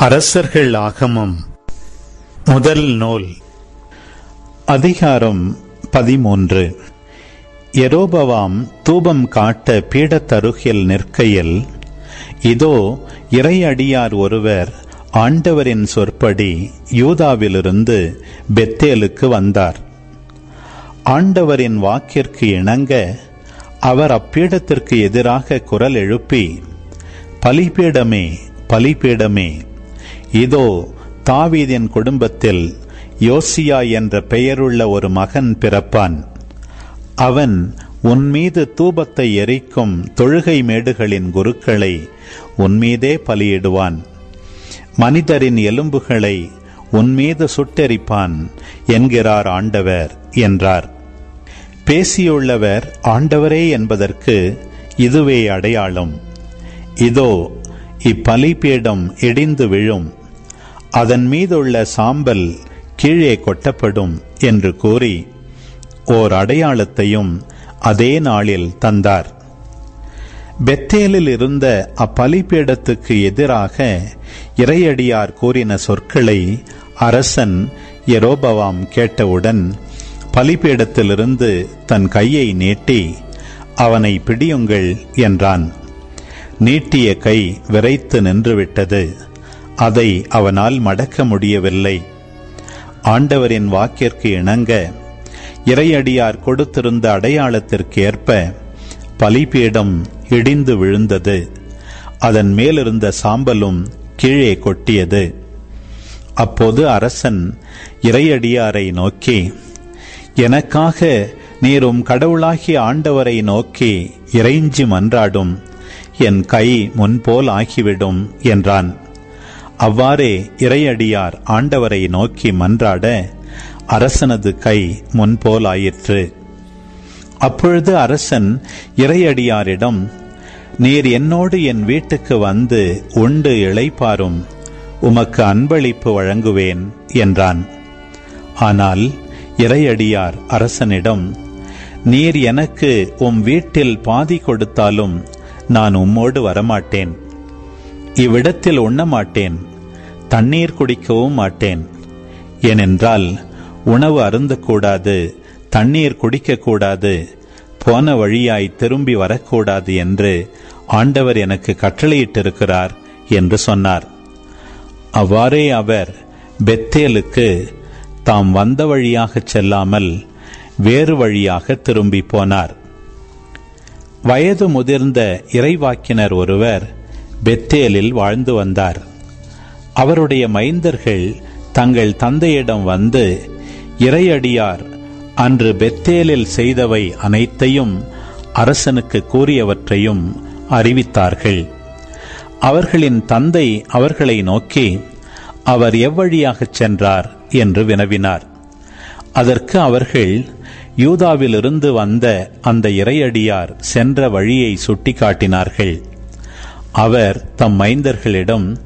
அரசர்கள் ஆகமம். முதல் நூல். அதிகாரம் பதிமூன்று. எரோபவாம் தூபம் காட்ட பீடத்தருகில் நிற்கையில் இதோ இறையடியார் ஒருவர் ஆண்டவரின் சொற்படி யூதாவிலிருந்து பெத்தேலுக்கு வந்தார். ஆண்டவரின் வாக்கிற்கு இணங்க அவர் அப்பீடத்திற்கு எதிராக குரல் எழுப்பி பலிபீடமே பலிபீடமே இதோ தாவீதின் குடும்பத்தில் யோசியா என்ற பெயருள்ள ஒரு மகன் பிறப்பான். அவன் உன்மீது தூபத்தை எரிக்கும் தொழுகை மேடுகளின் குருக்களை உன்மீதே பலியிடுவான். மனிதரின் எலும்புகளை உன்மீது சுட்டெரிப்பான் என்கிறார் ஆண்டவர் என்றார். பேசியுள்ளவர் ஆண்டவரே என்பதற்கு இதுவே அடையாளம். இதோ இப்பலிபீடம் இடிந்து விழும் அதன் மீதுள்ள சாம்பல் கீழே கொட்டப்படும் என்று கூறி ஓர் அடையாளத்தையும் அதே நாளில் தந்தார். பெத்தேலில் இருந்த அப்பலிபீடத்துக்கு எதிராக இறையடியார் கூறின சொற்களை அரசன் எரோபவாம் கேட்டவுடன் பலிபீடத்திலிருந்து தன் கையை நீட்டி அவனை பிடியுங்கள் என்றான். நீட்டிய கை விரைத்து நின்றுவிட்டது. அதை அவனால் மடக்க முடியவில்லை. ஆண்டவரின் வாக்கிற்கு இணங்க இறையடியார் கொடுத்திருந்த அடையாளத்திற்கேற்ப பலிபீடம் இடிந்து விழுந்தது. அதன் மேலிருந்த சாம்பலும் கீழே கொட்டியது. அப்போது அரசன் இறையடியாரை நோக்கி எனக்காக நீரும் கடவுளாகிய ஆண்டவரை நோக்கி இறைஞ்சி மன்றாடும். என் கை முன்போல் ஆகிவிடும் என்றான். அவ்வாறே இறையடியார் ஆண்டவரை நோக்கி மன்றாட அரசனது கை முன்போலாயிற்று. அப்பொழுது அரசன் இறையடியாரிடம் நீர் என்னோடு என் வீட்டுக்கு வந்து உண்டு இழைப்பாரும் உமக்கு அன்பளிப்பு வழங்குவேன் என்றான். ஆனால் இறையடியார் அரசனிடம் நீர் எனக்கு உம் வீட்டில் பாதி கொடுத்தாலும் நான் உம்மோடு வரமாட்டேன். இவ்விடத்தில் உண்ணமாட்டேன் தண்ணீர் குடிக்கவும் மாட்டேன். ஏனென்றால் உணவு அருந்தக்கூடாது தண்ணீர் குடிக்கக்கூடாது போன வழியாய் திரும்பி வரக்கூடாது என்று ஆண்டவர் எனக்கு கட்டளையிட்டிருக்கிறார் என்று சொன்னார். அவ்வாறே அவர் பெத்தேலுக்கு தாம் வந்த வழியாகச் செல்லாமல் வேறு வழியாக திரும்பி போனார். வயது முதிர்ந்த இறைவாக்கினர் ஒருவர் பெத்தேலில் வாழ்ந்து வந்தார். அவருடைய மைந்தர்கள் தங்கள் தந்தையிடம் வந்து இறையடியார் அன்று பெத்தேலில் செய்தவை அனைத்தையும் அரசனுக்கு கூறியவற்றையும் அறிவித்தார்கள். அவர்களின் தந்தை அவர்களை நோக்கி அவர் எவ்வழியாகச் சென்றார் என்று வினவினார். அதற்கு அவர்கள் யூதாவிலிருந்து வந்த அந்த இறையடியார் சென்ற வழியை சுட்டிக்காட்டினார்கள். அவர் தம் மைந்தர்களிடம்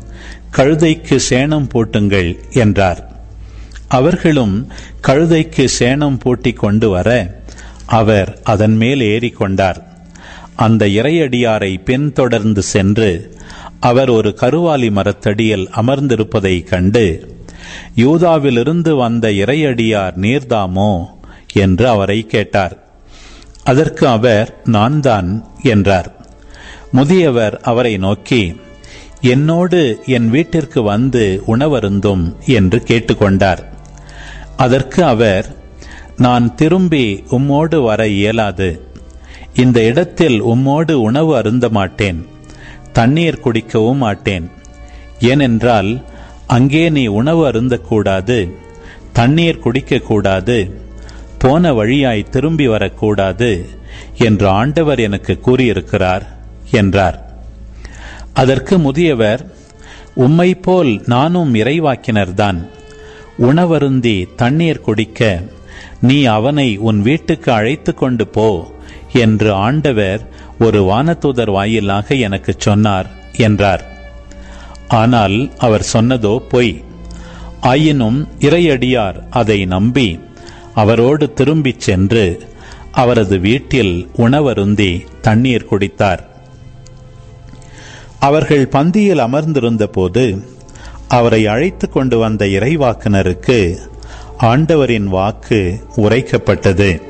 கழுதைக்கு சேணம் பூட்டுங்கள் என்றார். அவர்களும் கழுதைக்கு சேணம் பூட்டிக் கொண்டு வர அவர் அதன் மேல் ஏறிக்கொண்டார் அந்த இறையடியாரை பின்தொடர்ந்து சென்று அவர் ஒரு கருவாலி மரத்தடியில் அமர்ந்திருப்பதை கண்டு யூதாவிலிருந்து வந்த இறையடியார் நீர்தாமோ? என்று அவரை கேட்டார். அதற்கு அவர் நான் தான் என்றார். முதியவர் அவரை நோக்கி என்னோடு என் வீட்டிற்கு வந்து உணவருந்தும் என்று கேட்டுக்கொண்டார். அதற்கு அவர் நான் திரும்பி உம்மோடு வர இயலாது. இந்த இடத்தில் உம்மோடு உணவு அருந்த மாட்டேன். தண்ணீர் குடிக்கவும் மாட்டேன். ஏனென்றால் அங்கே நீ உணவு அருந்தக்கூடாது. தண்ணீர் குடிக்கக்கூடாது. போன வழியாய் திரும்பி வரக்கூடாது என்று ஆண்டவர் எனக்கு கூறியிருக்கிறார். என்றார். அதற்கு முதியவர் உம்மை போல் நானும் இறைவாக்கினர்தான். உணவருந்தி தண்ணீர் குடிக்க நீ அவனை உன் வீட்டுக்கு அழைத்து கொண்டு போ என்று ஆண்டவர் ஒரு வானதூதர் வாயிலாக எனக்கு சொன்னார் என்றார். ஆனால் அவர் சொன்னதோ பொய். ஆயினும் இறையடியார் அதை நம்பி அவரோடு திரும்பிச் சென்று அவரது வீட்டில் உணவருந்தி தண்ணீர் குடித்தார். அவர்கள் பந்தியில் அமர்ந்திருந்த போது அவரை அழைத்து கொண்டு வந்த இறைவாக்குனருக்கு ஆண்டவரின் வாக்கு உரைக்கப்பட்டது.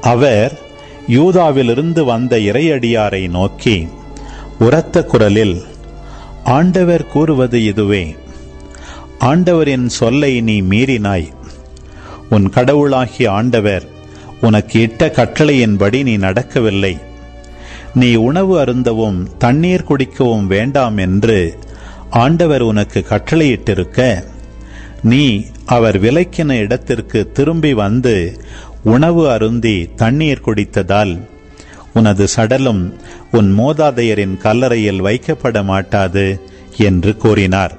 அவர் யூதாவிலிருந்து வந்த இறையடியாரை நோக்கி உரத்த குரலில் ஆண்டவர் கூறுவது இதுவே. ஆண்டவரின் சொல்லை நீ மீறினாய். உன் கடவுளாகிய ஆண்டவர் உனக்கு இட்ட கட்டளையின்படி நீ நடக்கவில்லை. நீ உணவு அருந்தவும் தண்ணீர் குடிக்கவும் வேண்டாம் என்று ஆண்டவர் உனக்கு கட்டளையிட்டிருக்க. நீ அவர் விலக்கின இடத்திற்கு திரும்பி வந்து உணவு அருந்தி தண்ணீர் குடித்ததால் உனது சடலும் உன் மோதாதையரின் கல்லறையில் வைக்கப்பட மாட்டாது என்று கூறினார்.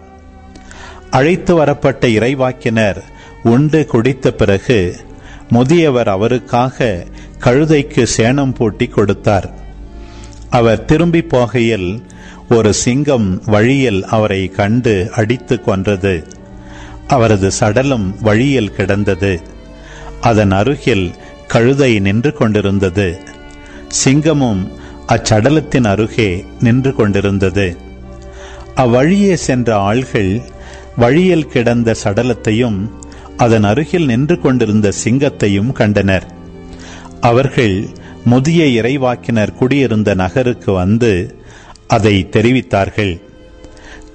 அழைத்து வரப்பட்ட இறைவாக்கினர் உண்டு குடித்த பிறகு முதியவர் அவருக்காக கழுதைக்கு சேணம் பூட்டி கொடுத்தார். அவர் திரும்பி போகையில் ஒரு சிங்கம் வழியில் அவரை கண்டு அடித்து கொன்றது. அவரது சடலம் வழியில் கிடந்தது. அதன் அருகில் கழுதை நின்று கொண்டிருந்தது. சிங்கமும் அச்சடலத்தின் அருகே நின்று கொண்டிருந்தது. அவ்வழியே சென்ற ஆள்கள் வழியில் கிடந்த சடலத்தையும் அதன் அருகில் நின்று கொண்டிருந்த சிங்கத்தையும் கண்டனர். அவர்கள் முதிய இறைவாக்கினர் குடியிருந்த நகருக்கு வந்து அதை தெரிவித்தார்கள்.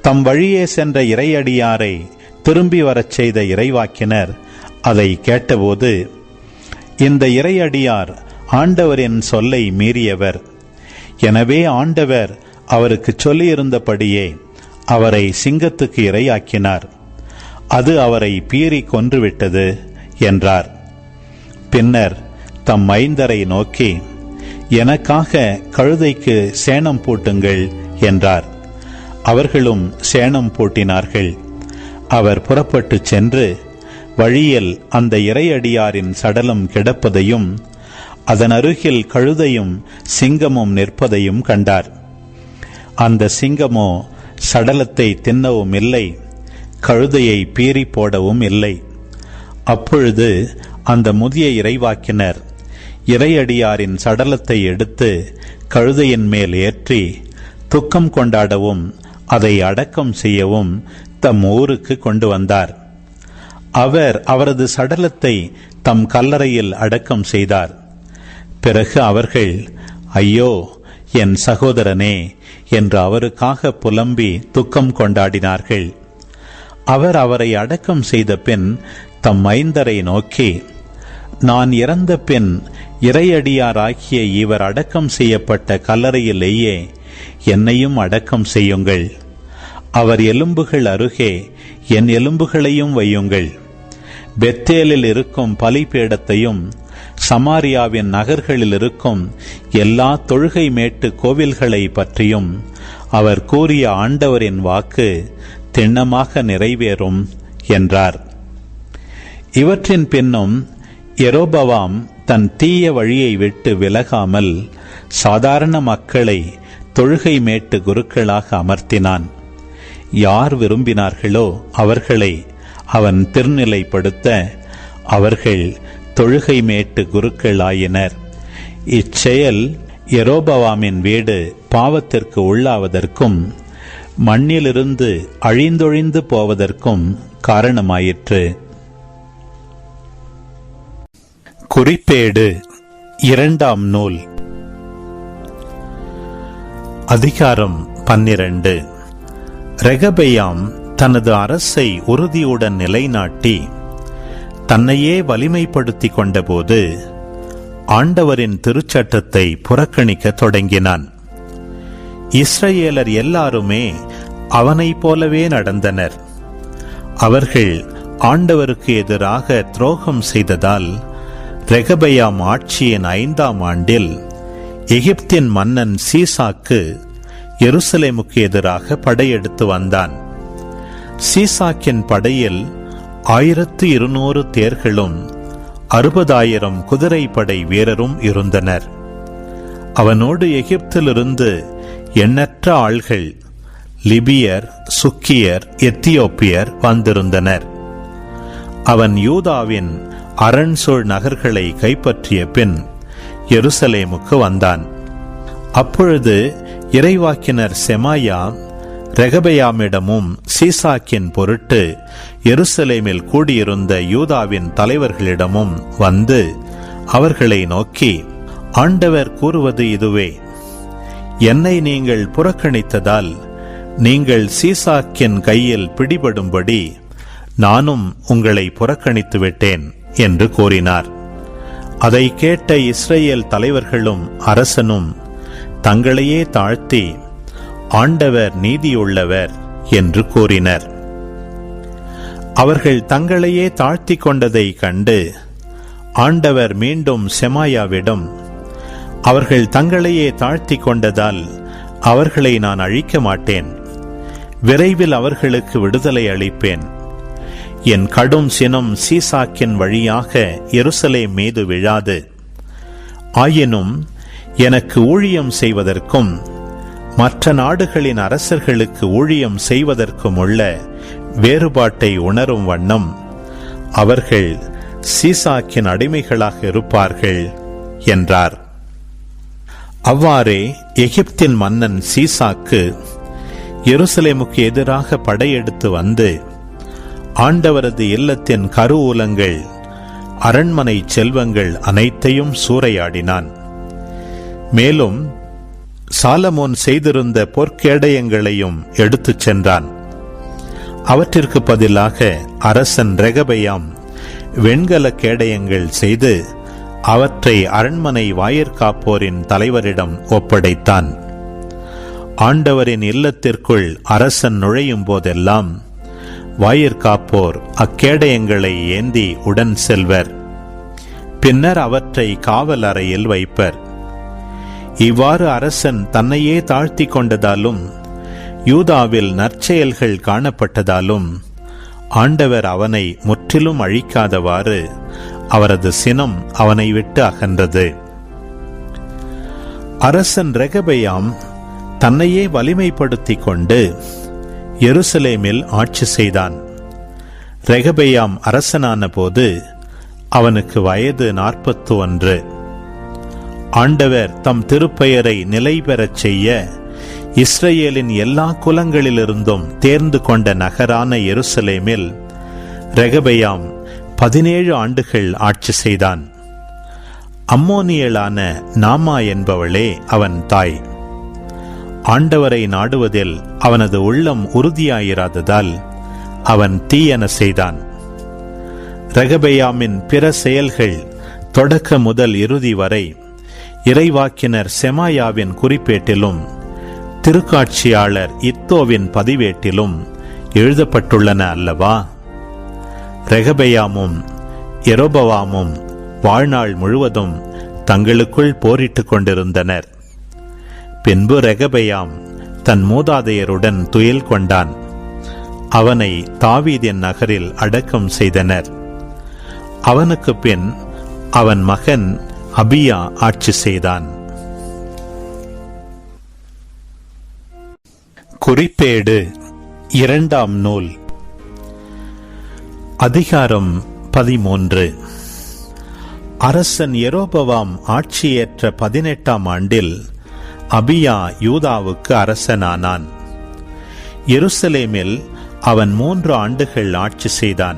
தம் வழியே சென்ற இறையடியாரை திரும்பி வரச் செய்த இறைவாக்கினர் அதை கேட்டபோது இந்த இறையடியார் ஆண்டவரின் சொல்லை மீறியவர். எனவே ஆண்டவர் அவருக்கு சொல்லியிருந்தபடியே அவரை சிங்கத்துக்கு இரையாக்கினார். அது அவரை பீறி கொன்றுவிட்டது என்றார். பின்னர் தம் மைந்தரை நோக்கி எனக்காக கழுதைக்கு சேணம் பூட்டுங்கள் என்றார். அவர்களும் சேணம் பூட்டினார்கள். அவர் புறப்பட்டுச் சென்று வழியில் அந்த இறையடியாரின் சடலம் கிடப்பதையும் அதன் அருகில் கழுதையும் சிங்கமும் நிற்பதையும் கண்டார். அந்த சிங்கமோ சடலத்தை தின்னவும் இல்லை கழுதையை பீறி போடவும் இல்லை. அப்பொழுது அந்த முதிய இறைவாக்கினர் இறையடியாரின் சடலத்தை எடுத்து கழுதையின் மேல் ஏற்றி துக்கம் கொண்டாடவும் அதை அடக்கம் செய்யவும் தம் ஊருக்கு கொண்டு வந்தார். அவர் அவரது சடலத்தை தம் கல்லறையில் அடக்கம் செய்தார். பிறகு அவர்கள் ஐயோ என் சகோதரனே என்று அவருக்காக புலம்பி துக்கம் கொண்டாடினார்கள். அவர் அவரை அடக்கம் செய்த பின் தம் மைந்தரை நோக்கி நான் இறந்த பின் இறையடியாராகிய இவர் அடக்கம் செய்யப்பட்ட கல்லறையிலேயே என்னையும் அடக்கம் செய்யுங்கள். அவர் எலும்புகள் அருகே என் எலும்புகளையும் வையுங்கள். பெத்தேலில் இருக்கும் பலிபீடத்தையும் சமாரியாவின் நகர்களில் இருக்கும் எல்லா தொழுகை மேட்டு கோவில்களை பற்றியும் அவர் கூறிய ஆண்டவரின் வாக்கு திண்ணமாக நிறைவேறும் என்றார். இவற்றின் பின்னும் எரோபவாம் தன் தீய வழியை விட்டு விலகாமல் சாதாரண மக்களை தொழுகை மேட்டு குருக்களாக அமர்த்தினான். யார் விரும்பினார்களோ அவர்களை அவன் திருநிலைப்படுத்த அவர்கள் தொழுகை மேட்டு குருக்களாயினர். இச்செயல் எரோபவாமின் வீடு பாவத்திற்கு உள்ளாவதற்கும் மண்ணிலிருந்து அழிந்தொழிந்து போவதற்கும் காரணமாயிற்று. குறிப்பேடு. இரண்டாம் நூல். அதிகாரம் பன்னிரண்டு. ரெகபெயாம் தனது அரசை உறுதியுடன் நிலைநாட்டி தன்னையே வலிமைப்படுத்திக் கொண்டபோது ஆண்டவரின் திருச்சட்டத்தை புறக்கணிக்க தொடங்கினான். இஸ்ரேலர் எல்லாருமே அவனைப் போலவே நடந்தனர். அவர்கள் ஆண்டவருக்கு எதிராக துரோகம் செய்ததால் ரெகபயாம் ஆட்சியின் ஐந்தாம் ஆண்டில் எகிப்தின் மன்னன் சீசாக்கு எருசலேமுக்கு எதிராக படையெடுத்து வந்தான். சீசாக்கின் படையில் ஆயிரத்து இருநூறு தேர்களும் அறுபதாயிரம் குதிரைப்படை வீரரும் இருந்தனர். அவனோடு எகிப்திலிருந்து எண்ணற்ற ஆள்கள் லிபியர் சுக்கியர் எத்தியோப்பியர் வந்திருந்தனர். அவன் யூதாவின் அரண்சோழ் நகர்களை கைப்பற்றிய பின் எருசலேமுக்கு வந்தான். அப்பொழுது இறைவாக்கினர் செமாயா ரெகபயாமிடமும் சீசாக்கின் பொருட்டு எருசலேமில் கூடியிருந்த யூதாவின் தலைவர்களிடமும் வந்து அவர்களை நோக்கி ஆண்டவர் கூறுவது இதுவே. என்னை நீங்கள் புறக்கணித்ததால் நீங்கள் சீசாக்கின் கையில் பிடிபடும்படி நானும் உங்களை புறக்கணித்து விட்டேன் என்று கூறினார். அதை கேட்ட இஸ்ரேல் தலைவர்களும் அரசனும் தங்களையே தாழ்த்தி ஆண்டவர் நீதியுள்ளவர் என்று கூறினர். அவர்கள் தங்களையே தாழ்த்தி கொண்டதை கண்டு ஆண்டவர் மீண்டும் செமாயாவிடம் அவர்கள் தங்களையே தாழ்த்தி கொண்டதால் அவர்களை நான் அழிக்க மாட்டேன். விரைவில் அவர்களுக்கு விடுதலை அளிப்பேன். என் கடும் சினம் சீசாக்கின் வழியாக எருசலே மீது விழாது. ஆயினும் எனக்கு ஊழியம் செய்வதற்கும் மற்ற நாடுகளின் அரசர்களுக்கு ஊழியம் செய்வதற்கும் உள்ள வேறுபாட்டை உணரும் வண்ணம் அவர்கள் சீசாக்கின் அடிமைகளாக இருப்பார்கள் என்றார். அவ்வாறே எகிப்தின் மன்னன் சீசாக்கு எருசலேமுக்கு எதிராக படையெடுத்து வந்து ஆண்டவரது இல்லத்தின் கருவூலங்கள் அரண்மனை செல்வங்கள் அனைத்தையும் சூறையாடினான். மேலும் சாலமோன் செய்திருந்த பொற்கேடயங்களையும் எடுத்துச் சென்றான். அவற்றிற்கு பதிலாக அரசன் ரெகபயாம் வெண்கல கேடயங்கள் செய்து அவற்றை அரண்மனை வாயிற்காப்போரின் தலைவரிடம் ஒப்படைத்தான். ஆண்டவரின் இல்லத்திற்குள் அரசன் நுழையும் போதெல்லாம் வாயிற்காப்போர் அக்கேடயங்களை ஏந்தி உடன் செல்வர். பின்னர் அவற்றை காவல் அறையில் வைப்பர். இவ்வாறு அரசன் தன்னையே தாழ்த்தி கொண்டதாலும் யூதாவில் நற்செயல்கள் காணப்பட்டதாலும் ஆண்டவர் அவனை முற்றிலும் அழிக்காதவாறு அவரது சினம் அவனை விட்டு அகன்றது. அரசன் ரெகபயாம் தன்னையே வலிமைப்படுத்திக் கொண்டு எருசலேமில் ஆட்சி செய்தான். ரெகபெயாம் அரசனான போது அவனுக்கு வயது நாற்பத்து ஒன்று ஆண்டவர் தம் திருப்பெயரை நிலை பெறச் செய்ய இஸ்ரேலின் எல்லா குலங்களிலிருந்தும் தேர்ந்து கொண்ட நகரான எருசலேமில் ரெகபெயாம் பதினேழு ஆண்டுகள் ஆட்சி செய்தான். அம்மோனியலான நாமா என்பவளே அவன் தாய். ஆண்டவரை நாடுவதில் அவனது உள்ளம் உறுதியாயிராததால் அவன் தீயன செய்தான். ரகபையாமின் பிற செயல்கள் தொடக்க முதல் இறுதி வரை இறைவாக்கினர் செமாயாவின் குறிப்பேட்டிலும் திருக்காட்சியாளர் இத்தோவின் பதிவேட்டிலும் எழுதப்பட்டுள்ளன அல்லவா? ரெகபயாமும் எரோபவாமும் வாழ்நாள் முழுவதும் தங்களுக்குள் போரிட்டுக் கொண்டிருந்தனர். பின்பு ரெகபயாம் தன் மூதாதையருடன் துயில் கொண்டான். அவனை தாவீதின் நகரில் அடக்கம் செய்தனர். அவனுக்கு பின் அவன் மகன் அபியா ஆட்சி செய்தான். குறிப்பேடு இரண்டாம் நூல். அதிகாரம் பதிமூன்று. அரசன் எரோபவாம் ஆட்சியேற்ற பதினெட்டாம் ஆண்டில் அபியா யூதாவுக்கு அரசனானான். எருசலேமில் அவன் மூன்று ஆண்டுகள் ஆட்சி செய்தான்.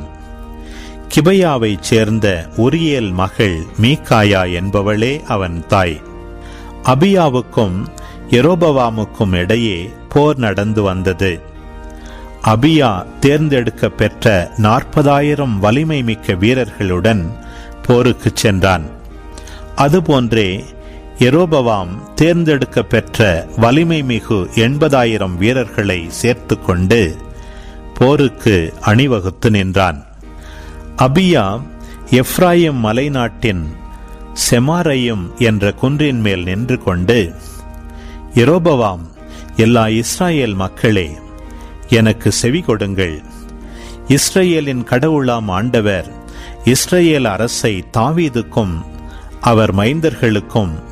கிபையாவைச் சேர்ந்த உரியேல் மகள் மீகாயா என்பவளே அவன் தாய். அபியாவுக்கும் எரோபவாமுக்கும் இடையே போர் நடந்து வந்தது. அபியா தேர்ந்தெடுக்க பெற்ற நாற்பதாயிரம் வலிமை மிக்க வீரர்களுடன் போருக்கு சென்றான். அதுபோன்றே எரோபவாம் தேர்ந்தெடுக்க பெற்ற வலிமை மிகு எண்பதாயிரம் வீரர்களை சேர்த்து கொண்டு போருக்கு அணிவகுத்து நின்றான். அபியா எஃப்ராயிம் மலைநாட்டின் செமாரையும் என்ற குன்றின் மேல் நின்று கொண்டு எரோபவாம் எல்லா இஸ்ராயேல் மக்களே எனக்கு செவி கொடுங்கள். இஸ்ரேலின் கடவுளாம் ஆண்டவர் இஸ்ரேல் அரசை தாவீதுக்கும் அவர் மைந்தர்களுக்கும்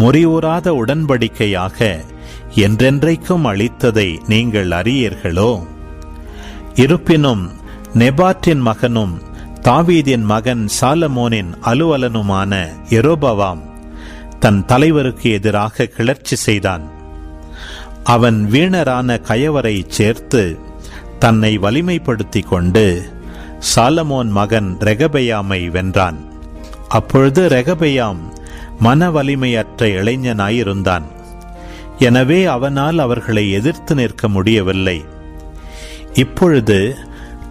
முறிவுறாத உடன்படிக்கையாக என்றென்றைக்கும் அளித்ததை நீங்கள் அறியீர்களோ? இருப்பினும் நெபாற்றின் மகனும் தாவீதின் மகன் சாலமோனின் அலுவலனுமான எரோபவாம் தன் தலைவருக்கு எதிராக கிளர்ச்சி செய்தான். அவன் வீணரான கயவரை சேர்த்து தன்னை வலிமைப்படுத்திக் கொண்டு சாலமோன் மகன் ரெகபெயாமை வென்றான். அப்பொழுது ரெகபெயாம் மன வலிமையற்ற இளைஞனாயிருந்தான். எனவே அவனால் அவர்களை எதிர்த்து நிற்க முடியவில்லை. இப்பொழுது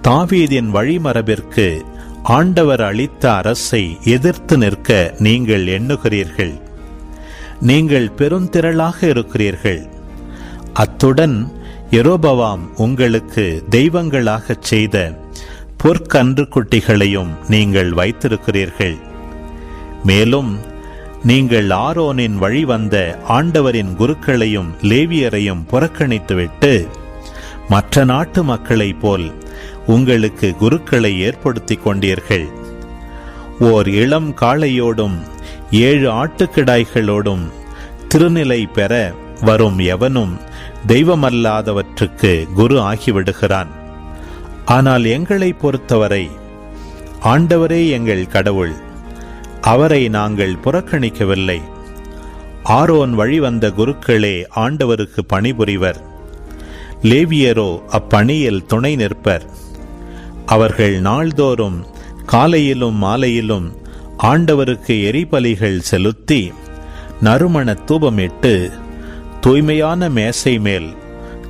தாவீதின் வழிமரபிற்கு ஆண்டவர் அளித்த அரசை எதிர்த்து நிற்க நீங்கள் எண்ணுகிறீர்கள். நீங்கள் பெருந்திரளாக இருக்கிறீர்கள். அத்துடன் எரோபவாம் உங்களுக்கு தெய்வங்களாகச் செய்த பொற்கன்று குட்டிகளையும் நீங்கள் வைத்திருக்கிறீர்கள். மேலும் நீங்கள் ஆரோனின் வழி வந்த ஆண்டவரின் குருக்களையும் லேவியரையும் புறக்கணித்துவிட்டு மற்ற நாட்டு மக்களைப் போல் உங்களுக்கு குருக்களை ஏற்படுத்திக் கொண்டீர்கள். ஓர் இளம் காளையோடும் ஏழு ஆட்டுக்கிடாய்களோடும் திருநிலை பெற வரும் எவனும் தெய்வமல்லாதவற்றுக்கு குரு ஆகிவிடுகிறான். ஆனால் எங்களை பொறுத்தவரை ஆண்டவரே எங்கள் கடவுள். அவரை நாங்கள் புறக்கணிக்கவில்லை. ஆரோன் வழிவந்த குருக்களே ஆண்டவருக்கு பணிபுரிவர். லேவியரோ அப்பணியில் துணை நிற்பர். அவர்கள் நாள்தோறும் காலையிலும் மாலையிலும் ஆண்டவருக்கு எரிபலிகள் செலுத்தி நறுமண தூபமிட்டு தூய்மையான மேசை மேல்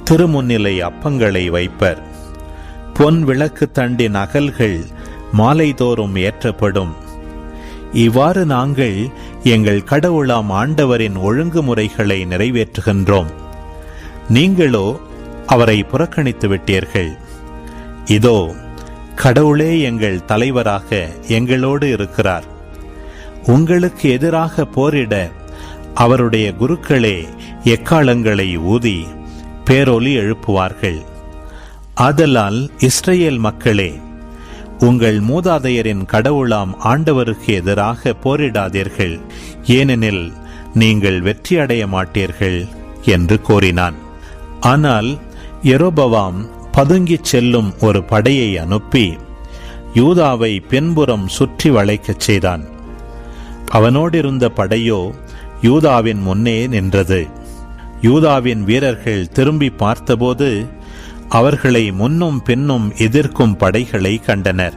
திருமுன்னிலை அப்பங்களை வைப்பர். பொன் விளக்கு தண்டின் அகல்கள் மாலைதோறும் ஏற்றப்படும். இவ்வாறு நாங்கள் எங்கள் கடவுளாம் ஆண்டவரின் ஒழுங்குமுறைகளை நிறைவேற்றுகின்றோம். நீங்களோ அவரை புறக்கணித்து விட்டீர்கள். இதோ கடவுளே எங்கள் தலைவராக எங்களோடு இருக்கிறார். உங்களுக்கு எதிராக போரிட அவருடைய குருக்களே எக்காலங்களை ஊதி பேரொலி எழுப்புவார்கள். ஆதலால் இஸ்ரேல் மக்களே உங்கள் மூதாதையரின் கடவுளாம் ஆண்டவருக்கு எதிராக போரிடாதீர்கள். ஏனெனில் நீங்கள் வெற்றியடைய மாட்டீர்கள் என்று கூறினான். ஆனால் எரோபவாம் பதுங்கிச் செல்லும் ஒரு படையை அனுப்பி யூதாவை பின்புறம் சுற்றி வளைக்கச் செய்தான். அவனோடிருந்த படையோ யூதாவின் முன்னே நின்றது. யூதாவின் வீரர்கள் திரும்பி பார்த்தபோது அவர்களை முன்னும் பின்னும் எதிர்க்கும் படைகளை கண்டனர்.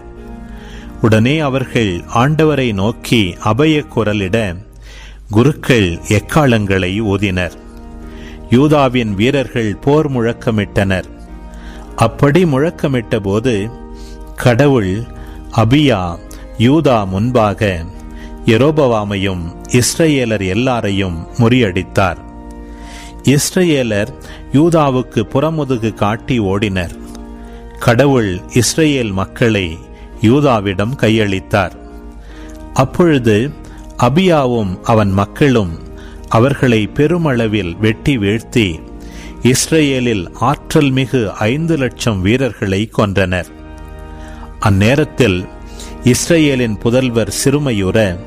உடனே அவர்கள் ஆண்டவரை நோக்கி அபய குரலிட குருக்கள் எக்காலங்களை ஊதினர்? யூதாவின் வீரர்கள் போர் முழக்கமிட்டனர். அப்படி முழக்கமிட்ட போது கடவுள் அபியா யூதா முன்பாக எரோபவாமையும் இஸ்ரேலர் எல்லாரையும் முறியடித்தார். இஸ்ரேலர் யூதாவுக்கு புறமுதுகு காட்டி ஓடினர். கடவுள் இஸ்ரேல் மக்களை யூதாவிடம் கையளித்தார். அப்பொழுது அபியாவும் அவன் மக்களும் அவர்களை பெருமளவில் வெட்டி வீழ்த்தி இஸ்ரேலில் ஆற்றல் மிகு ஐந்து லட்சம் வீரர்களை கொன்றனர். அந்நேரத்தில் இஸ்ரேலின் புதல்வர் சிறுமையுற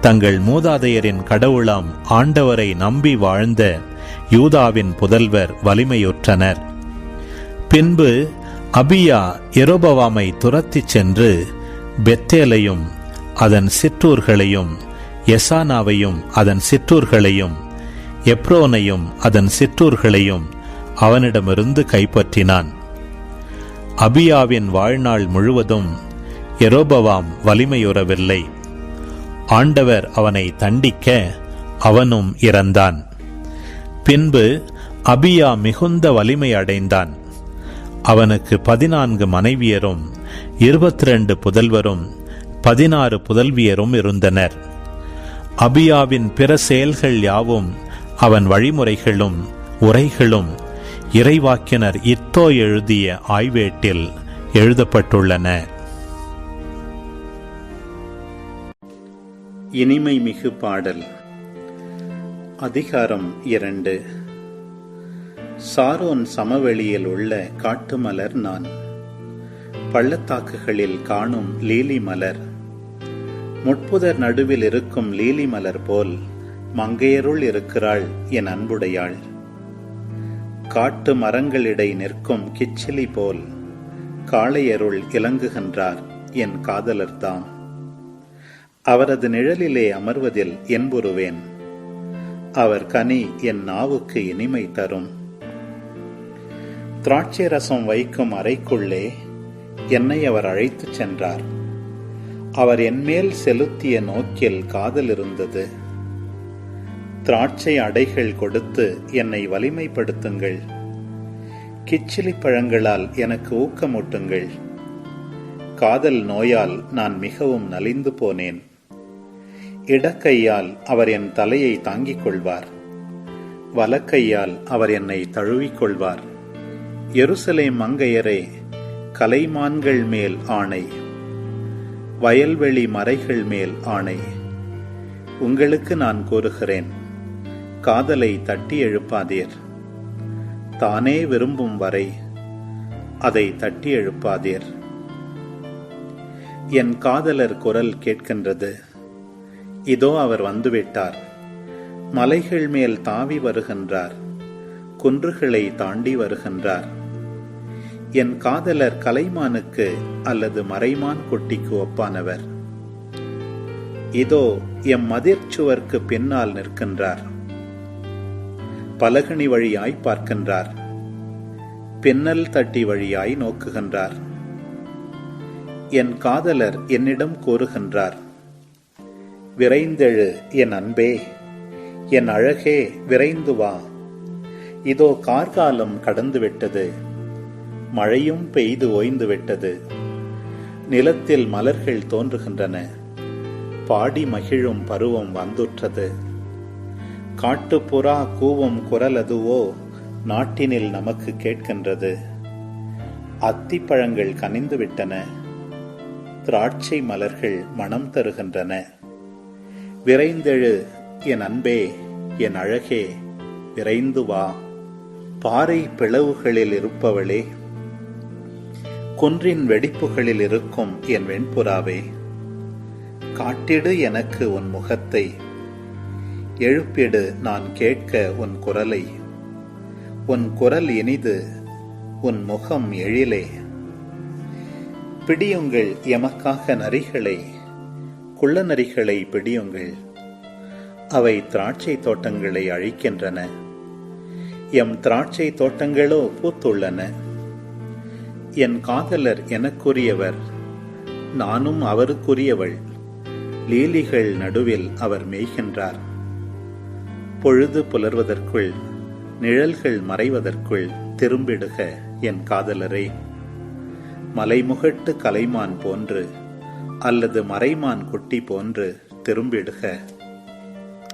தங்கள் மூதாதையரின் கடவுளாம் ஆண்டவரை நம்பி வாழ்ந்த யூதாவின் புதல்வர் வலிமையுற்றனர். பின்பு அபியா எரோபவாமை துரத்திச் சென்று பெத்தேலையும் அதன் சிற்றூர்களையும் எசானாவையும் அதன் சிற்றூர்களையும் எப்ரோனையும் அதன் சிற்றூர்களையும் அவனிடமிருந்து கைப்பற்றினான். அபியாவின் வாழ்நாள் முழுவதும் எரோபவாம் வலிமையுறவில்லை. ஆண்டவர் அவனை தண்டிக்க அவனும் இறந்தான். பின்பு அபியா மிகுந்த வலிமை அடைந்தான். அவனுக்கு பதினான்கு மனைவியரும் இருபத்தி ரெண்டு புதல்வரும் பதினாறு புதல்வியரும் இருந்தனர். அபியாவின் பிற செயல்கள் யாவும் அவன் வழிமுறைகளும் உரைகளும் இறைவாக்கினர் இத்தோ எழுதிய ஆய்வேட்டில் எழுதப்பட்டுள்ளன. இனிமை மிகு பாடல். அதிகாரம் இரண்டு. சாரோன் சமவெளியில் உள்ள காட்டுமலர் நான். பள்ளத்தாக்குகளில் காணும் லீலி மலர் முட்புதர் நடுவில் இருக்கும் லீலி மலர் போல் மங்கையருள் இருக்கிறாள் என் அன்புடையாள். காட்டு மரங்களிடை நிற்கும் கிச்சிலி போல் காளையருள் இலங்குகின்றார் என் காதலர்தாம். அவரது நிழலிலே அமர்வதில் என்புருவேன். அவர் கனி என் நாவுக்கு இனிமை தரும். திராட்சை ரசம் வைக்கும் அறைக்குள்ளே என்னை அவர் அழைத்துச் சென்றார். அவர் என்மேல் செலுத்திய நோக்கில் காதல் இருந்தது. திராட்சை அடைகள் கொடுத்து என்னை வலிமைப்படுத்துங்கள். கிச்சிலி பழங்களால் எனக்கு ஊக்கமூட்டுங்கள். காதல் நோயால் நான் மிகவும் நலிந்து போனேன். இடக்கையால் அவர் என் தலையை தாங்கிக் கொள்வார். வலக்கையால் அவர் என்னை தழுவிக் கொள்வார். எருசலே மங்கையரே கலைமான்கள் மேல் ஆணை. வயல்வெளி மறைகள் மேல் ஆணை. உங்களுக்கு நான் கூறுகிறேன் காதலை தட்டி எழுப்பாதீர். தானே விரும்பும் வரை அதை தட்டி எழுப்பாதீர். என் காதலர் குரல் கேட்கின்றது. இதோ அவர் வந்துவிட்டார். மலைகள் மேல் தாவி வருகின்றார். குன்றுகளை தாண்டி வருகின்றார். என் காதலர் கலைமானுக்கு அல்லது மறைமான் குட்டிக்கு ஒப்பானவர். இதோ எம் மதிர்ச்சுவர்க்கு பின்னால் நிற்கின்றார். பலகணி வழியாய் பார்க்கின்றார். பின்னல் தட்டி வழியாய் நோக்குகின்றார். என் காதலர் என்னிடம் கூறுகின்றார். விரைந்தெழு என் அன்பே. என் அழகே விரைந்து வா. இதோ கார்காலம் கடந்துவிட்டது. மழையும் பெய்து ஓய்ந்து விட்டது நிலத்தில் மலர்கள் தோன்றுகின்றன. பாடி மகிழும் பருவம் வந்துற்றது. காட்டுப்புறா கூவும் குரல் அதுவோ நாட்டினில் நமக்கு கேட்கின்றது. அத்திப்பழங்கள் கனிந்து விட்டன திராட்சை மலர்கள் மனம் தருகின்றன. விரைந்தெழு என் அன்பே என் அழகே விரைந்து வா. பாறை பிளவுகளில் இருப்பவளே குன்றின் வெடிப்புகளில் இருக்கும் என் வெண்புறாவே காட்டிடு எனக்கு உன் முகத்தை எழுப்பிடு நான் கேட்க உன் குரலை. உன் குரல் இனிது உன் முகம் எழிலே. பிடியுங்கள் எமக்காக நரிகளை குள்ள நரிகளை பிடியுங்கள். அவை திராட்சை தோட்டங்களை அழிக்கின்றன. எம் திராட்சை தோட்டங்களோ பூத்துள்ளன. என் காதலர் எனக்குரியவர் நானும் அவருக்குரியவள். லீலிகள் நடுவில் அவர் மேய்கின்றார். பொழுது புலர்வதற்குள் நிழல்கள் மறைவதற்குள் திரும்பிடுக என் காதலரே. மலைமுகட்டு கலைமான் போன்று அல்லது மறைமான் குட்டி போன்று திரும்பிடுக.